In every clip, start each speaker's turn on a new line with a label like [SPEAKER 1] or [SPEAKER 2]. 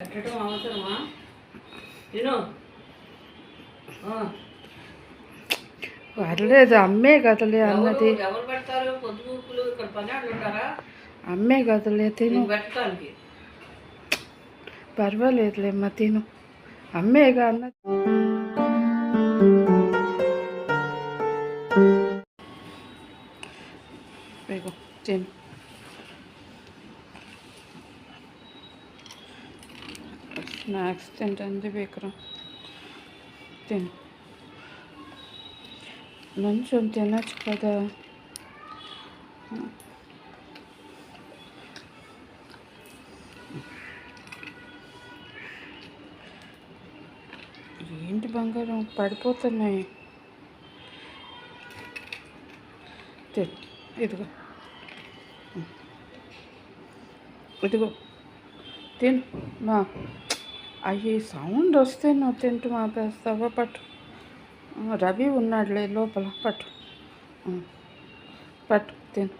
[SPEAKER 1] పెట్టడం అవసరమా?
[SPEAKER 2] పర్లేదు అమ్మే కదలే అన్నది
[SPEAKER 1] ఎవరు పెడతారు? పొద్దుగూకులు ఇక్కడ పని
[SPEAKER 2] అమ్మే కదలే తిను.
[SPEAKER 1] పెట్టడానికి.
[SPEAKER 2] పర్వాలేదులేమ్మ తిను. అమ్మేగా అన్నది తిను. స్నాక్స్ తింటుంది విక్రమ్ తిను కొంచెం తినచ్చు కదా ఏంటి బంగారం పడిపోతున్నాయి ఇదిగో ఇదిగో తిను మా అయ్యి సౌండ్ వస్తే నువ్వు తింటూ మాపేస్తావా? పట్టు. రవి ఉన్నాడులే లోపల. పట్టు. పట్టు తిను.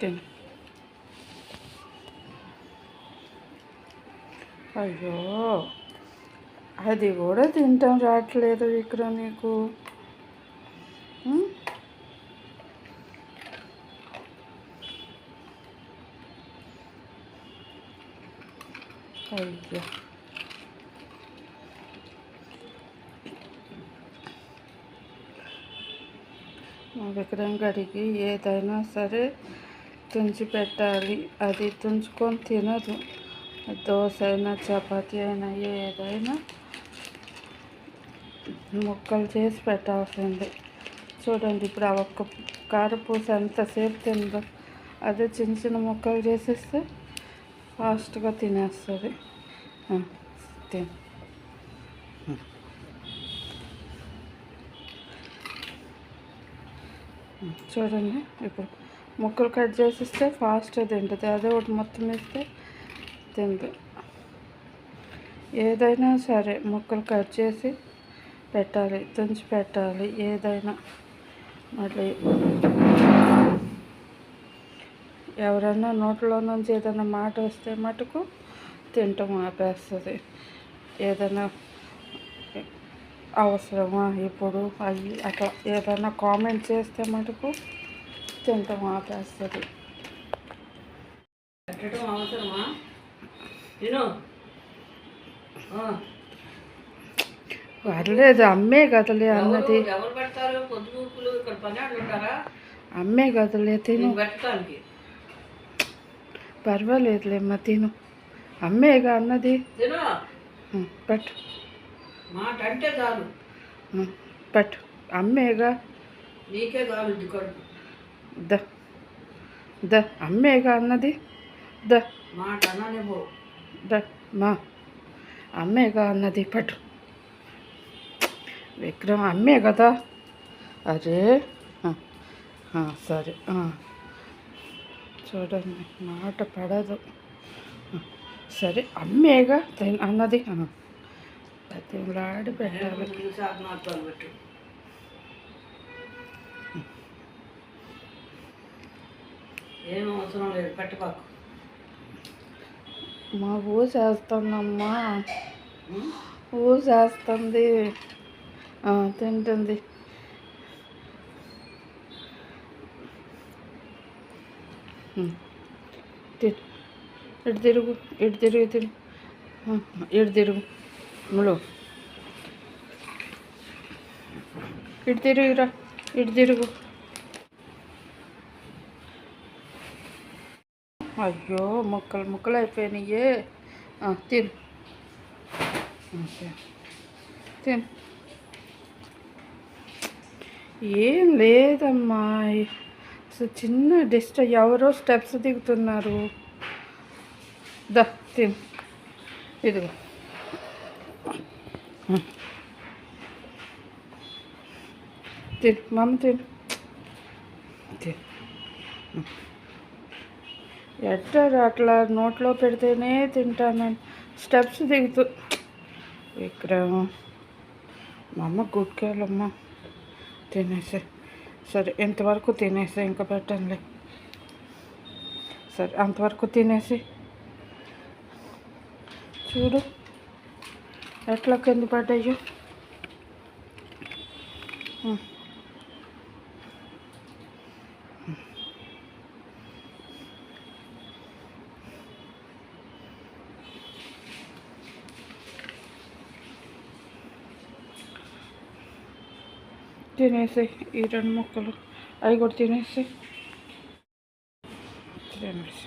[SPEAKER 2] తిను. అయ్యో అది కూడా తింటాం రావట్లేదు విక్రమ్ నీకు. అయ్యో. మా విక్రమ్ గడికి ఏదైనా సరే తుంచి పెట్టాలి. అది తుంచుకొని తినదు. దోశ అయినా చపాతి అయినా ఏదైనా ముక్కలు చేసి పెట్టాల్సింది. చూడండి ఇప్పుడు ఆ ఒక్క కారపూస ఎంతసేపు తిందో. అదే చిన్న చిన్న ముక్కలు చేసేస్తే ఫాస్ట్గా తినేస్తుంది. తిను. చూడండి ఇప్పుడు ముక్కలు కట్ చేసిస్తే ఫాస్ట్గా తింటుంది. అదే ఒకటి మొత్తం వేస్తే తింది ఏదైనా సరే ముక్కలు కట్ చేసి పెట్టాలి తుంచి పెట్టాలి ఏదైనా. మళ్ళీ ఎవరైనా నోట్లో నుంచి ఏదైనా మాట వస్తే మటుకు తింటాం ఆపేస్తుంది. ఏదైనా అవసరమా ఇప్పుడు? అవి అట్లా ఏదైనా కామెంట్ చేస్తే మటుకు తింటాం ఆపేస్తుంది.
[SPEAKER 1] పెట్టడం అవసరమా?
[SPEAKER 2] పర్లేదు అమ్మే కదలే అన్నది.
[SPEAKER 1] ఎవరు ఎవరు పెడతారు? పొద్దుగూకులు ఇక్కడ పని వాళ్ళు ఉంటారా?
[SPEAKER 2] అమ్మే కదలే తిను.
[SPEAKER 1] పెట్టడానికి.
[SPEAKER 2] పర్వాలేదులేమ్మ తిను. అమ్మేగా అన్నది. పట్టు.
[SPEAKER 1] మాట అంటే చాలు
[SPEAKER 2] పట్టు. అమ్మేగా.
[SPEAKER 1] నీకే కడుపు
[SPEAKER 2] ద ద అమ్మేగా అన్నది. ద.
[SPEAKER 1] మాట
[SPEAKER 2] ద మా. అమ్మేగా అన్నది పట్టు. విక్రమ్ అమ్మే కదా. అరే. సరే. చూడండి మాట పడదు. సరే అమ్మేగా తిన్- అన్నది. ఆ. బతిమలాడి పెట్టాలి మా ఊ చేస్తుందమ్మా.
[SPEAKER 1] ఉం?
[SPEAKER 2] ఊ చేస్తుంది. తింటుంది. ఉం. తిరు ఇటు తిరుగు ఇటు తిరుగు తిరుగు ఆ, ఇటు తిరుగు ములు ఇటు తిరుగురా ఇటు తిరుగు అయ్యో ముక్కలు ముక్కలు అయిపోయినాయే ఆ, తిను ఆ, తిను. తిను ఏం లేదమ్మా అసలు చిన్న డిస్ట ఎవరో స్టెప్స్ దిగుతున్నారు. దా తిన్. ఇదిగో. తిను మమ్మ తిను. తిను. ఎట్టారు అట్లా నోట్లో పెడితేనే తింటాను. స్టెప్స్ దిగుతూ. విక్రమ్ మా అమ్మ గుడ్కాయలమ్మ తినేసే. సరే ఎంతవరకు తినేసి? ఇంకా పెట్టండి. సరే అంతవరకు తినేసి చూడు. ఎట్లా కింద పడ్డాయో. తినేసి ఈ రెండు ముక్కలు అవి కూడా తినేసి తినేసి